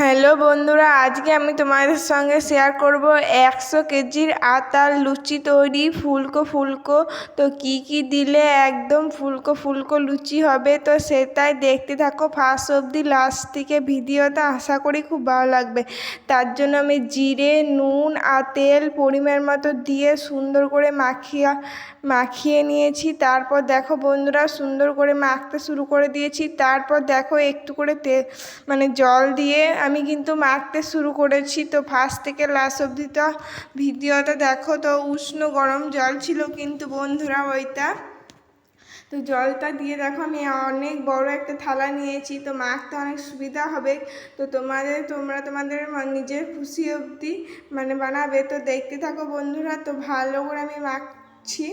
Hello বন্ধুরা, আজকে আমি তোমাদের সঙ্গে শেয়ার করব একশো কেজির আতার লুচি তৈরি। ফুলকো ফুলকো, তো কি কি দিলে একদম ফুলকো ফুলকো লুচি হবে? তো সেটাই দেখতে থাকো ফার্স্ট অবধি লাস্ট থেকে ভিডিওটা আশা করি খুব ভালো লাগবে। তার জন্য আমি জিরে, নুন আর তেল পরিমাণ মতো দিয়ে সুন্দর করে মাখিয়ে মাখিয়ে নিয়েছি। তারপর দেখো বন্ধুরা, সুন্দর করে মাখতে শুরু করে দিয়েছি। তারপর দেখো একটু করে তে মানে জল দিয়ে আমি কিন্তু মাখতে শুরু করেছি। তো ফার্স্ট থেকে লাস্ট অবধি তো ভিডিওটা দেখো। তো উষ্ণ গরম জল ছিল কিন্তু বন্ধুরা ওইটা। তো জলটা দিয়ে দেখো, আমি অনেক বড় একটা থালা নিয়েছি। তো মাখতে অনেক সুবিধা হবে। তো তোমাদের, তোমরা তোমাদের নিজের খুশি অবধি মানে বানাবে। তো দেখতে থাকো বন্ধুরা, তো ভালো করে আমি মাখছি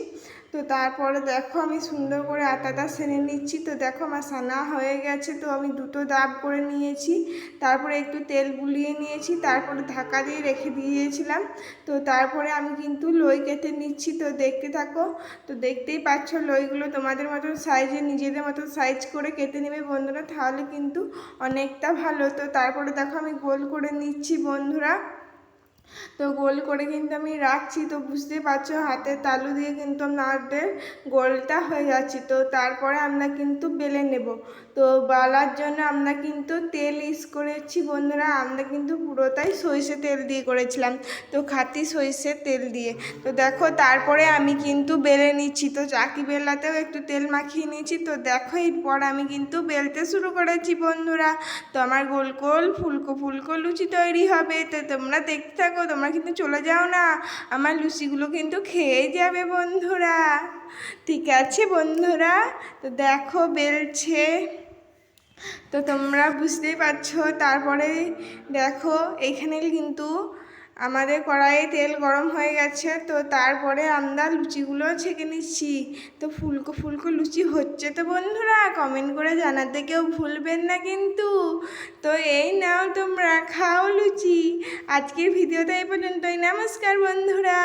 তো তারপরে দেখো আমি সুন্দর করে আটাটা সেনে নিচ্ছি। তো দেখো আমার সানা হয়ে গেছে, তো আমি দুটো দাব করে নিয়েছি। তারপরে একটু তেল বুলিয়ে নিয়েছি, তারপরে ঢাকা দিয়ে রেখে দিয়েছিলাম। তো তারপরে আমি কিন্তু লই কেটে নিচ্ছি। তো দেখতে থাকো, তো দেখতেই পাচ্ছ লইগুলো তোমাদের মতন সাইজে নিজেদের মতো সাইজ করে কেটে নেবে বন্ধুরা, তাহলে কিন্তু অনেকটা ভালো। তো তারপরে দেখো আমি গোল করে নিচ্ছি বন্ধুরা। তো গোল করে কিন্তু আমি রাখছি, তো বুঝতে পারছ হাতের তালু দিয়ে কিন্তু আমাদের গোলটা হয়ে যাচ্ছে। তো তারপরে আমরা কিন্তু বেলে নেব। তো বালার জন্য আমরা কিন্তু তেল ইউজ করেছি বন্ধুরা। আমরা কিন্তু পুরোটাই সরিষে তেল দিয়ে করেছিলাম। তো খাঁটি সরিষের তেল দিয়ে। তো দেখো, তারপরে আমি কিন্তু বেলে নিচ্ছি। তো চাকি বেলাতেও একটু তেল মাখিয়ে নিয়েছি। তো দেখো, এরপর আমি কিন্তু বেলতে শুরু করেছি বন্ধুরা। তো আমার গোল গোল, ফুলকো ফুলকো লুচি তৈরি হবে। তো তোমরা দেখতে থাকো, তোমরা কিন্তু চলে যাও না। আমার লুচিগুলো কিন্তু খেয়ে যাবে বন্ধুরা। ঠিক আছে বন্ধুরা? তো দেখো, বেলছে। তো তোমরা বুঝতেই পারছ, তারপরে দেখো, এখানে কিন্তু আমাদের কড়াইয়ে তেল গরম হয়ে গেছে, তো তারপরে আমরা লুচিগুলো ছেঁকে নিচ্ছি। তো ফুলকো ফুলকো লুচি হচ্ছে তো বন্ধুরা কমেন্ট করে জানাতে কেউ ভুলবেন না কিন্তু। তো এই নাও তোমরা, খাও লুচি। আজকের ভিডিওটা এই পর্যন্তই, নমস্কার বন্ধুরা।